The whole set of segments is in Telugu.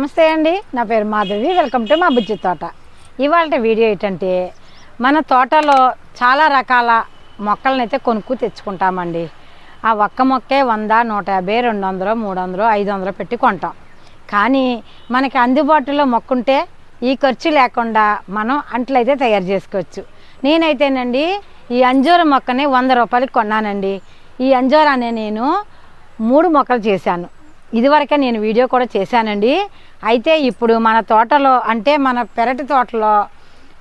నమస్తే అండి. నా పేరు మాధవి. వెల్కమ్ టు మా బుజ్జి తోట. ఇవాళ వీడియో ఏంటంటే మన తోటలో చాలా రకాల మొక్కలను అయితే కొనుక్కు తెచ్చుకుంటామండి. ఆ ఒక్క మొక్కే వంద నూట యాభై రెండు వందలు మూడు వందలు ఐదు వందలు పెట్టి కొంటాం. కానీ మనకి అందుబాటులో మొక్క ఉంటే ఈ ఖర్చు లేకుండా మనం అంట్లయితే తయారు చేసుకోవచ్చు. నేనైతేనండి ఈ అంజూర మొక్కని వంద రూపాయలకి కొన్నానండి. ఈ అంజూరాన్ని నేను మూడు మొక్కలు చేశాను. ఇదివరకే నేను వీడియో కూడా చేశానండి. అయితే ఇప్పుడు మన తోటలో అంటే మన పెరటి తోటలో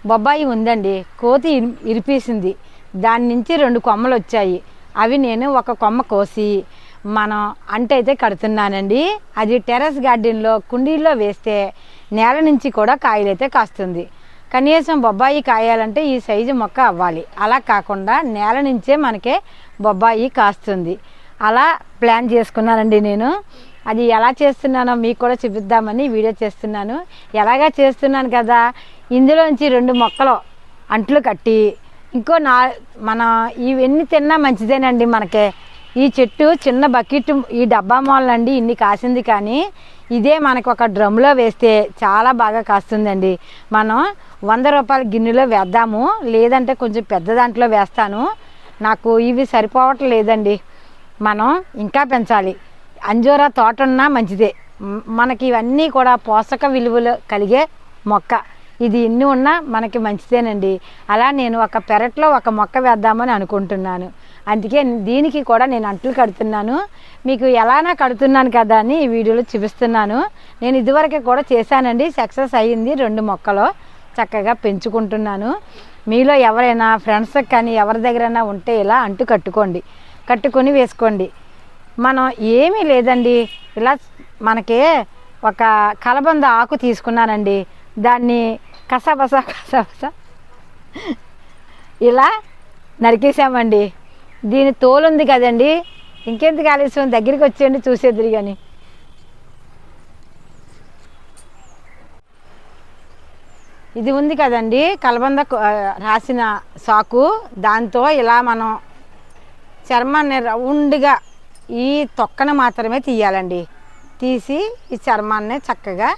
బొబ్బాయి ఉందండి. కోతి ఇరిపేసింది. దాని నుంచి రెండు కొమ్మలు వచ్చాయి. అవి నేను ఒక కొమ్మ కోసి మనం అంటైతే కడుతున్నానండి. అది టెర్రస్ గార్డెన్లో కుండీల్లో వేస్తే నేల నుంచి కూడా కాయలైతే కాస్తుంది. కనీసం బొబ్బాయి కాయాలంటే ఈ సైజు మొక్క అవ్వాలి. అలా కాకుండా నేల నుంచే మనకే బొబ్బాయి కాస్తుంది. అలా ప్లాన్ చేసుకున్నానండి నేను. అది ఎలా చేస్తున్నానో మీకు కూడా చూపిద్దామని వీడియో చేస్తున్నాను. ఎలాగా చేస్తున్నాను కదా ఇందులోంచి రెండు మొక్కలు అంట్లు కట్టి ఇంకో నా మన ఇవన్నీ తిన్నా మంచిదేనండి మనకే. ఈ చెట్టు చిన్న బకెట్ ఈ డబ్బా మూలండి ఇన్ని కాసింది కానీ ఇదే మనకు ఒక డ్రమ్లో వేస్తే చాలా బాగా కాస్తుందండి. మనం వంద రూపాయల గిన్నెలో వేద్దాము లేదంటే కొంచెం పెద్ద దాంట్లో వేస్తాను. నాకు ఇవి సరిపోవటం లేదండి మనం ఇంకా పెంచాలి. అంజోరా తోట ఉన్నా మంచిదే మనకి ఇవన్నీ కూడా పోషక విలువలు కలిగే మొక్క. ఇది ఇన్ని ఉన్నా మనకి మంచిదేనండి. అలా నేను ఒక పెరట్లో ఒక మొక్క వేద్దామని అనుకుంటున్నాను. అందుకే దీనికి కూడా నేను అంట్లు కడుతున్నాను. మీకు ఎలానా కడుతున్నాను కదా అని ఈ వీడియోలో చూపిస్తున్నాను. నేను ఇదివరకు కూడా చేశానండి. సక్సెస్ అయ్యింది రెండు మొక్కలు చక్కగా పెంచుకుంటున్నాను. మీలో ఎవరైనా ఫ్రెండ్స్కి కానీ ఎవరి దగ్గరైనా ఉంటే ఇలా అంటు కట్టుకోండి. కట్టుకొని వేసుకోండి. మనం ఏమీ లేదండి. ఇలా మనకి ఒక కలబంద ఆకు తీసుకున్నానండి. దాన్ని కసబస కసబస ఇలా నరికేసామండి దీని తోలు ఉంది కదండి. ఇంకెందుకు ఆలస్యం? దగ్గరికి వచ్చేయండి చూసేద్దరు కానీ ఇది ఉంది కదండి కలబంద రాసిన సాకు. దాంతో ఇలా మనం చర్మాన్ని రౌండ్గా ఈ తొక్కను మాత్రమే తీయాలండి. తీసి ఈ చర్మాన్ని చక్కగా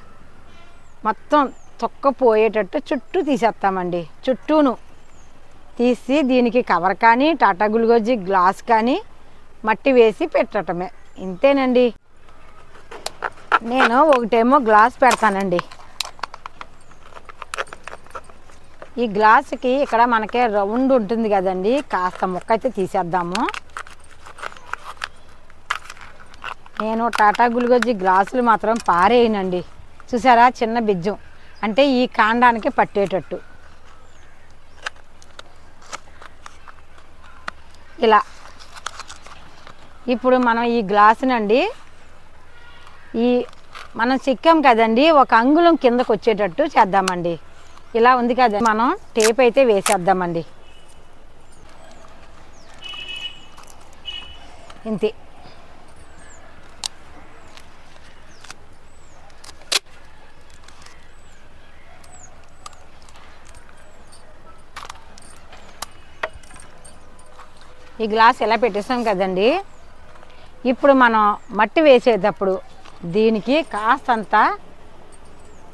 మొత్తం తొక్క పోయేటట్టు చుట్టూ తీసేస్తామండి. చుట్టూను తీసి దీనికి కవర్ కానీ టాటా గుల్గోజీ గ్లాస్ కానీ మట్టి వేసి పెట్టడమే ఇంతేనండి. నేను ఒకటేమో గ్లాస్ పెడతానండి. ఈ గ్లాసుకి ఇక్కడ మనకి రౌండ్ ఉంటుంది కదండి. కాస్త ముక్క అయితే తీసేద్దాము. నేను టాటా గుల్గోజీ గ్లాసులు మాత్రం పారేయనండి. చూసారా? చిన్న బిజ్జం. అంటే ఈ కాండానికి పట్టేటట్టు. ఇలా. ఇప్పుడు మనం ఈ గ్లాసునండి ఈ మనం చిక్కాం కదండి ఒక అంగుళం కిందకు వచ్చేటట్టు చేద్దామండి. ఇలా ఉంది కదా మనం టేప్ అయితే వేసేద్దామండి. ఇంతే. ఈ గ్లాస్ ఎలా పెట్టేసాం కదండి? ఇప్పుడు మనం మట్టి వేసేటప్పుడు దీనికి కాస్తంత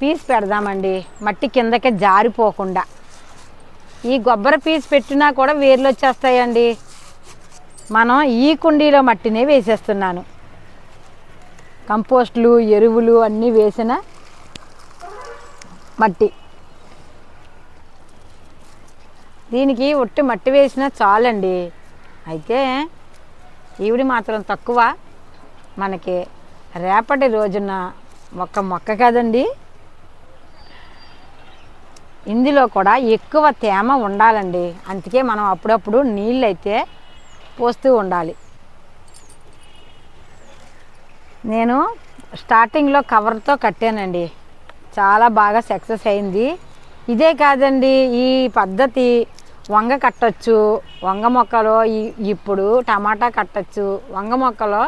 పీస్ పెడదామండి. మట్టి కిందకి జారిపోకుండా. ఈ కొబ్బరి పీస్ పెట్టినా కూడా వేర్లు వచ్చేస్తాయండి. మనం ఈ కుండీలో మట్టినే వేసేస్తున్నాను. కంపోస్ట్లు ఎరువులు అన్నీ వేసిన మట్టి. దీనికి ఒట్టి మట్టి వేసినా చాలండి. అయితే ఈవిడి మాత్రం తక్కువ. మనకి రేపటి రోజున ఒక మొక్క కదండి. ఇందులో కూడా ఎక్కువ తేమ ఉండాలండి. అందుకే మనం అప్పుడప్పుడు నీళ్ళైతే పోస్తూ ఉండాలి. నేను స్టార్టింగ్లో కవర్తో కట్టానండి. చాలా బాగా సక్సెస్ అయింది. ఇదే కాదండి ఈ పద్ధతి వంగ కట్టచ్చు వంగ మొక్కలో ఇప్పుడు టమాటా కట్టచ్చు వంగ మొక్కలో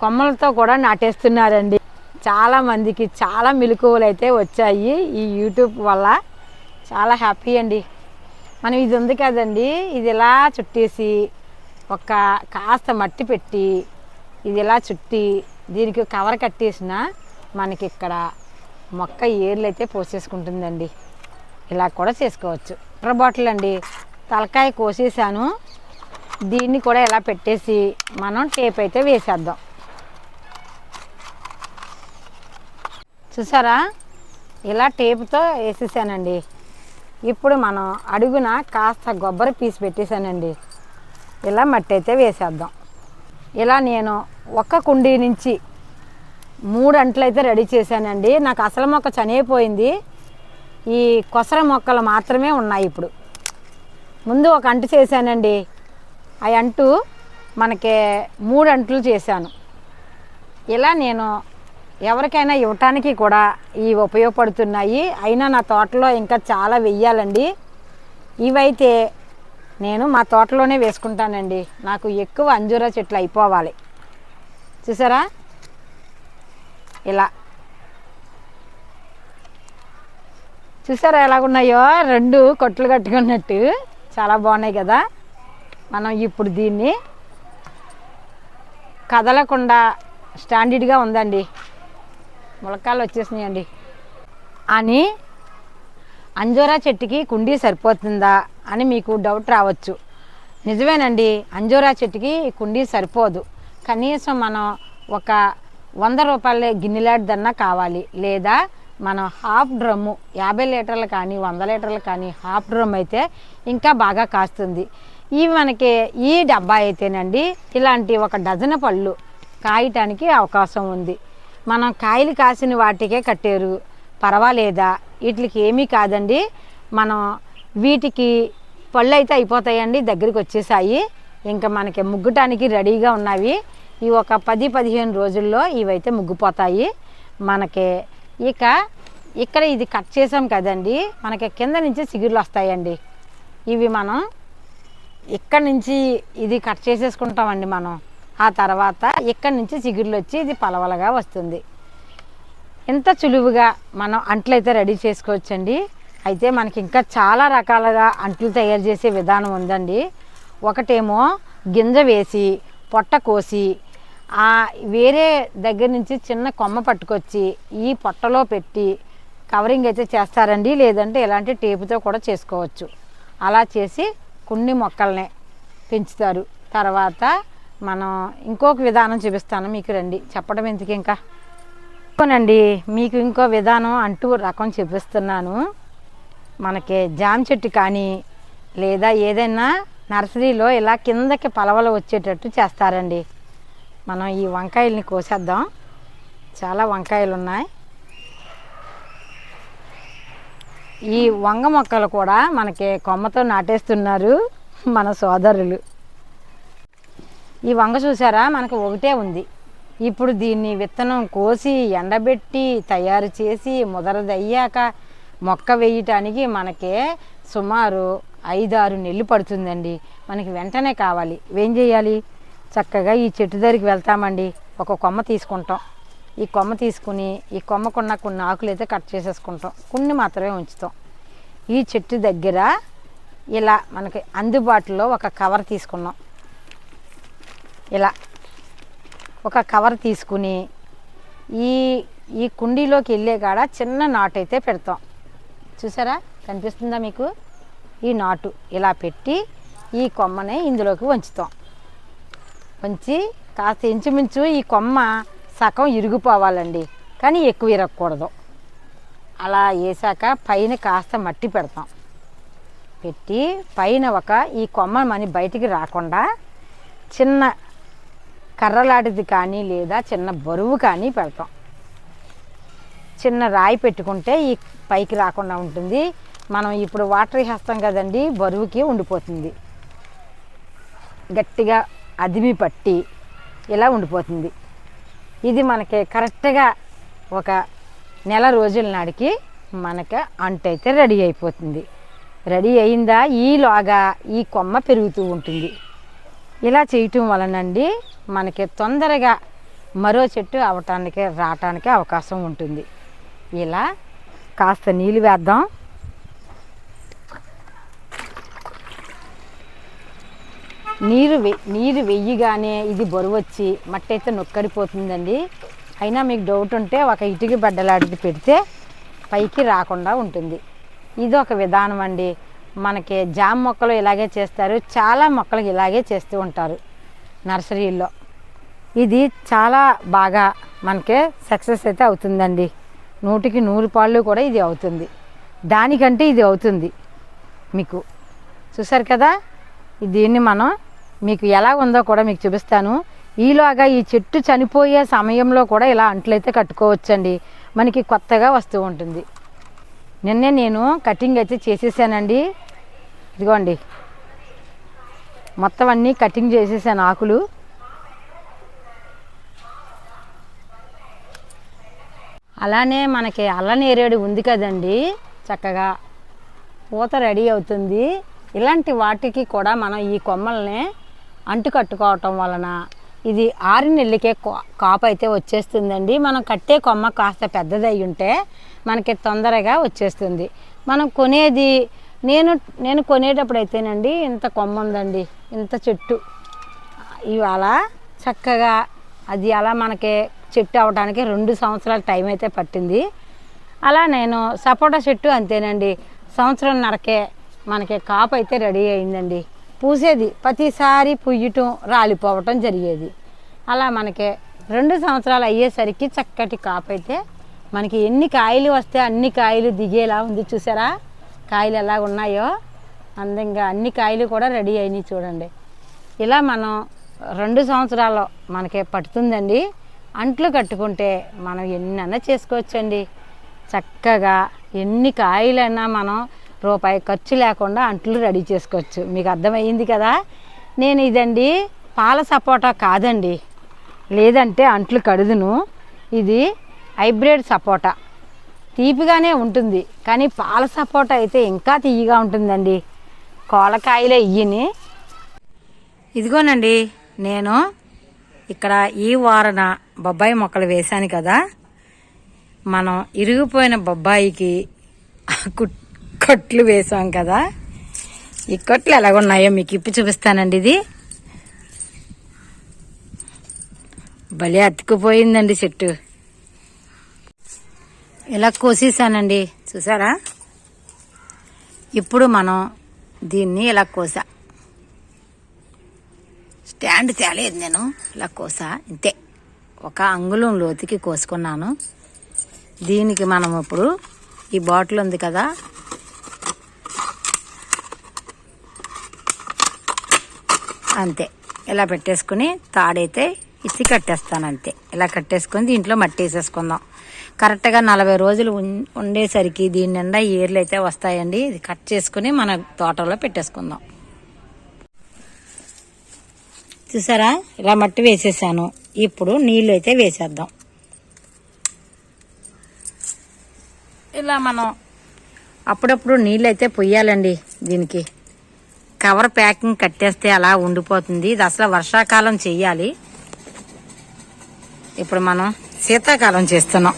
కొమ్మలతో కూడా నాటేస్తున్నారండి. చాలా మందికి చాలా మెలకువలు అయితే వచ్చాయి ఈ యూట్యూబ్ వల్ల. చాలా హ్యాపీ అండి. మనం ఇది ఉంది కదండి ఇది ఇలా చుట్టేసి ఒక కాస్త మట్టి పెట్టి ఇది ఇలా చుట్టి దీనికి కవర్ కట్టేసిన మనకి ఇక్కడ మొక్క ఏర్లు అయితే పోసేసుకుంటుందండి. ఇలా కూడా చేసుకోవచ్చు. వాటర్ బాటిల్ అండి. తలకాయ కోసేసాను. దీన్ని కూడా ఇలా పెట్టేసి మనం టేప్ అయితే వేసేద్దాం. చూసారా? ఇలా టేపుతో వేసేసానండి. ఇప్పుడు మనం అడుగున కాస్త కొబ్బరి పీస్ పెట్టేశానండి ఇలా మట్టి అయితే వేసేద్దాం. ఇలా నేను ఒక్క కుండీ నుంచి మూడు అంట్లు అయితే రెడీ చేశానండి. నాకు అసలు మొక్క చనిపోయింది. ఈ కొసర మొక్కలు మాత్రమే ఉన్నాయి ఇప్పుడు. ముందు ఒక అంటు చేశానండి. ఆ అంటు మనకి మూడు అంట్లు చేశాను. ఇలా నేను ఎవరికైనా ఇవ్వటానికి కూడా ఈ ఉపయోగపడుతున్నాయి. అయినా నా తోటలో ఇంకా చాలా వెయ్యాలండి. ఇవైతే నేను మా తోటలోనే వేసుకుంటానండి. నాకు ఎక్కువ అంజూరా చెట్లు అయిపోవాలి. చూసారా? ఇలా. చూసారా ఎలాగున్నాయో? రెండు కొట్లు కట్టుకున్నట్టు. చాలా బాగున్నాయి కదా? మనం ఇప్పుడు దీన్ని కదలకుండా స్టాండర్డ్గా ఉందండి. ములక్కాలు వచ్చేసినాయండి. అని అంజూరా చెట్టుకి కుండీ సరిపోతుందా అని మీకు డౌట్ రావచ్చు. నిజమేనండి అంజూరా చెట్టుకి కుండీ సరిపోదు. కనీసం మనం ఒక వంద రూపాయల గిన్నెలాడిదన్నా కావాలి. లేదా మనం హాఫ్ డ్రమ్ము యాభై లీటర్లు కానీ వంద లీటర్లు కానీ హాఫ్ డ్రమ్ అయితే ఇంకా బాగా కాస్తుంది. ఇవి మనకి ఈ డబ్బా అయితేనండి ఇలాంటి ఒక డజన్ పళ్ళు కాయటానికి అవకాశం ఉంది. మనం కాయలు కాసిన వాటికే కట్టారు. పర్వాలేదా? వీటికి ఏమీ కాదండి. మనం వీటికి పళ్ళు అయితే అయిపోతాయండి దగ్గరికి వచ్చేసాయి. ఇంకా మనకి ముగ్గటానికి రెడీగా ఉన్నవి. ఈ ఒక పది పదిహేను రోజుల్లో ఇవైతే ముగ్గిపోతాయి. మనకి ఇక ఇక్కడ ఇది కట్ చేసాం కదండి. మనకి కింద నుంచి సిగురులు వస్తాయండి. ఇవి మనం ఇక్కడ నుంచి ఇది కట్ చేసేసుకుంటామండి మనం. ఆ తర్వాత ఇక్కడ నుంచి చిగుర్లు వచ్చి ఇది పలవలగా వస్తుంది. ఇంత చులువుగా మనం అంట్లు అయితే రెడీ చేసుకోవచ్చండి. అయితే మనకి ఇంకా చాలా రకాలుగా అంట్లు తయారు చేసే విధానం ఉందండి. ఒకటేమో గింజ వేసి పొట్ట కోసి ఆ వేరే దగ్గర నుంచి చిన్న కొమ్మ పట్టుకొచ్చి ఈ పొట్టలో పెట్టి కవరింగ్ అయితే చేస్తారండి లేదంటే ఇలాంటి టేపుతో కూడా చేసుకోవచ్చు. అలా చేసి కొన్ని మొక్కల్ని పెంచుతారు. తర్వాత మనం ఇంకొక విధానం చూపిస్తాను మీకు రండి. చెప్పడం ఎందుకు ఇంకా? చెప్పనండి మీకు ఇంకో విధానం అంటూ రకం చూపిస్తున్నాను. మనకి జామ చెట్టు కానీ లేదా ఏదైనా నర్సరీలో ఇలా కిందకి పలవలు వచ్చేటట్టు చేస్తారండి. మనం ఈ వంకాయల్ని కోసేద్దాం. చాలా వంకాయలు ఉన్నాయి ఈ వంగ మొక్కలు కూడా మనకి కొమ్మతో నాటేస్తున్నారు మన సోదరులు. ఈ వంగ చూసారా? మనకు ఒకటే ఉంది. ఇప్పుడు దీన్ని విత్తనం కోసి ఎండబెట్టి తయారు చేసి ముదరదయ్యాక మొక్క వేయటానికి మనకి సుమారు ఐదు ఆరు పడుతుందండి. మనకి వెంటనే కావాలి. ఏం చేయాలి? చక్కగా ఈ చెట్టు దగ్గరికి వెళ్తామండి. ఒక కొమ్మ తీసుకుంటాం. ఈ కొమ్మ తీసుకుని ఈ కొమ్మకున్న కొన్ని ఆకులు అయితే కట్ చేసేసుకుంటాం. కొన్ని మాత్రమే ఉంచుతాం. ఈ చెట్టు దగ్గర ఇలా మనకి అందుబాటులో ఒక కవర్ తీసుకున్నాం. ఇలా ఒక కవర్ తీసుకుని ఈ ఈ కుండీలోకి వెళ్ళే కాడ చిన్న నాటు అయితే పెడతాం. చూసారా? కనిపిస్తుందా మీకు? ఈ నాటు ఇలా పెట్టి ఈ కొమ్మని ఇందులోకి వంచుతాం. కొంచెం కాస్త ఇంచుమించు ఈ కొమ్మ సగం ఇరిగిపోవాలండి. కానీ ఎక్కువ ఇరగకూడదు. అలా వేసాక పైన కాస్త మట్టి పెడతాం. పెట్టి పైన ఒక ఈ కొమ్మ మన బయటికి రాకుండా చిన్న కర్రలాంటిది కానీ లేదా చిన్న బరువు కానీ పెడతాం. చిన్న రాయి పెట్టుకుంటే ఈ పైకి రాకుండా ఉంటుంది. మనం ఇప్పుడు వాటర్ వేస్తాం కదండి బరువుకి ఉండిపోతుంది. గట్టిగా అదిమి పట్టి ఇలా ఉండిపోతుంది. ఇది మనకి కరెక్ట్గా ఒక నెల రోజుల నాడికి మనకి అంటు అయితే రెడీ అయిపోతుంది. రెడీ అయిందా? ఈలోగా ఈ కొమ్మ పెరుగుతూ ఉంటుంది. ఇలా చేయటం వలనండి మనకి తొందరగా మరో చెట్టు అవటానికి రావటానికి అవకాశం ఉంటుంది. ఇలా కాస్త నీళ్ళు వేద్దాం. నీరు నీరు వెయ్యగానే ఇది బరువు వచ్చి మట్టి అయితే నొక్కడిపోతుందండి. అయినా మీకు డౌట్ ఉంటే ఒక ఇటుక బడ్డలాంటిది పెడితే పైకి రాకుండా ఉంటుంది. ఇది ఒక విధానం అండి. మనకి జామ మొక్కలు ఇలాగే చేస్తారు. చాలా మొక్కలు ఇలాగే చేస్తూ ఉంటారు నర్సరీల్లో. ఇది చాలా బాగా మనకి సక్సెస్ అయితే అవుతుందండి. నూటికి నూరు పాళ్ళు కూడా ఇది అవుతుంది. దానికంటే ఇది అవుతుంది మీకు. చూసారు కదా? దీన్ని మనం మీకు ఎలా ఉందో కూడా మీకు చూపిస్తాను. ఈలోగా ఈ చెట్టు చనిపోయే సమయంలో కూడా ఇలా అంట్లయితే కట్టుకోవచ్చండి. మనకి కొత్తగా వస్తూ ఉంటుంది. నిన్నే నేను కటింగ్ అయితే చేసేసానండి. ఇదిగోండి. మొత్తం అన్నీ కటింగ్ చేసేసాను ఆకులు. అలానే మనకి అల్లనేరేడు ఉంది కదండి చక్కగా. పూత రెడీ అవుతుంది. ఇలాంటి వాటికి కూడా మనం ఈ కొమ్మల్ని అంటు కట్టుకోవటం వలన ఇది ఆరు నెలలకే కా- కాపు అయితే వచ్చేస్తుందండి. మనం కట్టే కొమ్మ కాస్త పెద్దదై ఉంటే మనకి తొందరగా వచ్చేస్తుంది. మనం కొనేది నేను నేను కొనేటప్పుడు అయితేనండి ఇంత కొమ్మ ఉందండి ఇంత చెట్టు. ఇవాళ చక్కగా అది అలా మనకి చెట్టు అవడానికి రెండు సంవత్సరాల టైం అయితే పట్టింది. అలా నేను సపోటా చెట్టు అంతేనండి. సంవత్సరం నరకే మనకి కాపు అయితే రెడీ అయిందండి. పూసేది. ప్రతిసారి పుయ్యటం రాలిపోవటం జరిగేది. అలా మనకి రెండు సంవత్సరాలు అయ్యేసరికి చక్కటి కాపైతే మనకి ఎన్ని కాయలు వస్తే అన్ని కాయలు దిగేలా ఉంది చూసారా? కాయలు ఎలా ఉన్నాయో? అందంగా అన్ని కాయలు కూడా రెడీ అయినాయి చూడండి. ఇలా మనం రెండు సంవత్సరాలు మనకి పడుతుందండి. అంట్లు కట్టుకుంటే మనం ఎన్నైనా చేసుకోవచ్చండి. చక్కగా ఎన్ని కాయలైనా మనం రూపాయి ఖర్చు లేకుండా అంట్లు రెడీ చేసుకోవచ్చు. మీకు అర్థమయ్యింది కదా? నేను ఇదండి పాల సపోటా కాదండి. లేదంటే అంట్లు కడుదును. ఇది హైబ్రిడ్ సపోటా. తీపిగానే ఉంటుంది కానీ పాల సపోటా అయితే ఇంకా తీయగా ఉంటుందండి. కోలకాయలే ఇయ్యని. ఇదిగోనండి నేను ఇక్కడ ఈ వారన బొబ్బాయి మొక్కలు వేశాను కదా. మనం ఇరిగిపోయిన బొబ్బాయికి కుట్- కొట్లు వేసాం కదా. ఈ కొట్లు ఎలాగున్నాయో మీకు ఇప్పి చూపిస్తానండి ఇది. భలే అతుక్కుపోయిందండి చెట్టు. ఇలా కోసేసానండి. చూసారా? ఇప్పుడు మనం దీన్ని ఇలా కోసా. స్టాండ్ తేలేదు నేను. ఇలా కోసా. ఇంతే. ఒక అంగుళం లోతుకి కోసుకున్నాను. దీనికి మనం ఇప్పుడు ఈ బాటిల్ ఉంది కదా అంతే. ఇలా పెట్టేసుకుని తాడైతే ఇసి కట్టేస్తాను అంతే ఇలా కట్టేసుకొని దీంట్లో మట్టి వేసేసుకుందాం. కరెక్ట్గా నలభై రోజులు ఉండేసరికి దీని నిండా ఏర్లు అయితే వస్తాయండి. ఇది కట్ చేసుకుని మన తోటలో పెట్టేసుకుందాం. చూసారా? ఇలా మట్టి వేసేసాను. ఇప్పుడు నీళ్ళు అయితే వేసేద్దాం. ఇలా మనం అప్పుడప్పుడు నీళ్ళు అయితే పొయ్యాలండి దీనికి. కవర్ ప్యాకింగ్ కట్టేస్తే అలా ఉండిపోతుంది. ఇది అసలు వర్షాకాలం చెయ్యాలి. ఇప్పుడు మనం శీతాకాలం చేస్తున్నాం.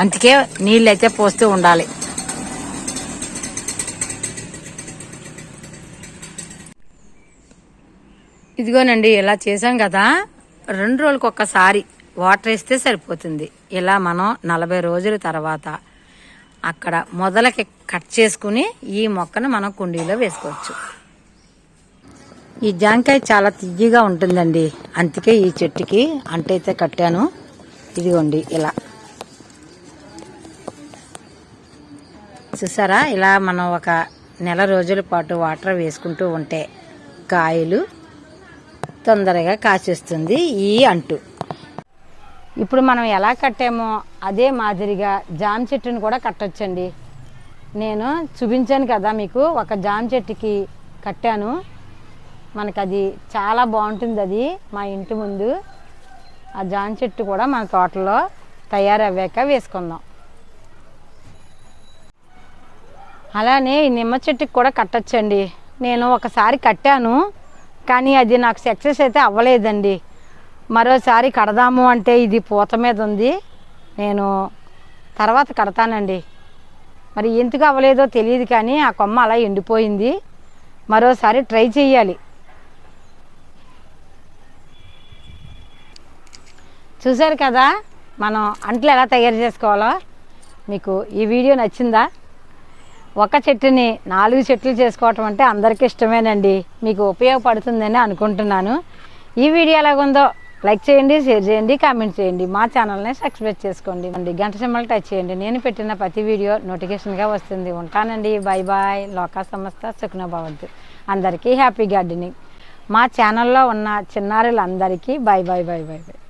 అందుకే నీళ్ళు అయితే పోస్తూ ఉండాలి. ఇదిగోనండి ఇలా చేసాం కదా. రెండు రోజులకు ఒక్కసారి వాటర్ వేస్తే సరిపోతుంది. ఇలా మనం నలభై రోజుల తర్వాత అక్కడ మొదలకి కట్ చేసుకుని ఈ మొక్కను మనం కుండీలో వేసుకోవచ్చు. ఈ జాంకాయ చాలా తియ్యగా ఉంటుందండి. అందుకే ఈ చెట్టుకి అంటైతే కట్టాను. ఇదిగోండి ఇలా. చూసారా? ఇలా మనం ఒక నెల రోజుల పాటు వాటర్ వేసుకుంటూ ఉంటే కాయలు తొందరగా కాచేస్తుంది ఈ అంటు. ఇప్పుడు మనం ఎలా కట్టామో అదే మాదిరిగా జామ చెట్టును కూడా కట్టొచ్చండి. నేను చూపించాను కదా మీకు ఒక జామ చెట్టుకి కట్టాను. మనకు అది చాలా బాగుంటుంది అది మా ఇంటి ముందు. ఆ జాన్ చెట్టు కూడా మన తోటలో తయారవ్వాక వేసుకుందాం. అలానే ఈ నిమ్మ చెట్టుకి కూడా కట్టొచ్చండి. నేను ఒకసారి కట్టాను కానీ అది నాకు సక్సెస్ అయితే అవ్వలేదండి. మరోసారి కడదాము అంటే ఇది పూత మీద ఉంది. నేను తర్వాత కడతానండి. మరి ఎందుకు అవ్వలేదో తెలియదు కానీ ఆ కొమ్మ అలా ఎండిపోయింది. మరోసారి ట్రై చేయాలి. చూశారు కదా? మనం అంట్లు ఎలా తయారు చేసుకోవాలో? మీకు ఈ వీడియో నచ్చిందా? ఒక చెట్టుని నాలుగు చెట్లు చేసుకోవటం అంటే అందరికీ ఇష్టమేనండి. మీకు ఉపయోగపడుతుందని అనుకుంటున్నాను. ఈ వీడియో ఎలాగుందో లైక్ చేయండి షేర్ చేయండి కామెంట్ చేయండి. మా ఛానల్ని సబ్స్క్రైబ్ చేసుకోండి. అండి గంట సింబల్ టచ్ చేయండి. నేను పెట్టిన ప్రతి వీడియో నోటిఫికేషన్గా వస్తుంది. ఉంటానండి. Bye bye. లోకా సంస్థ సుఖన అందరికీ హ్యాపీ గార్డెనింగ్. మా ఛానల్లో ఉన్న చిన్నారులందరికీ bye bye bye bye bye.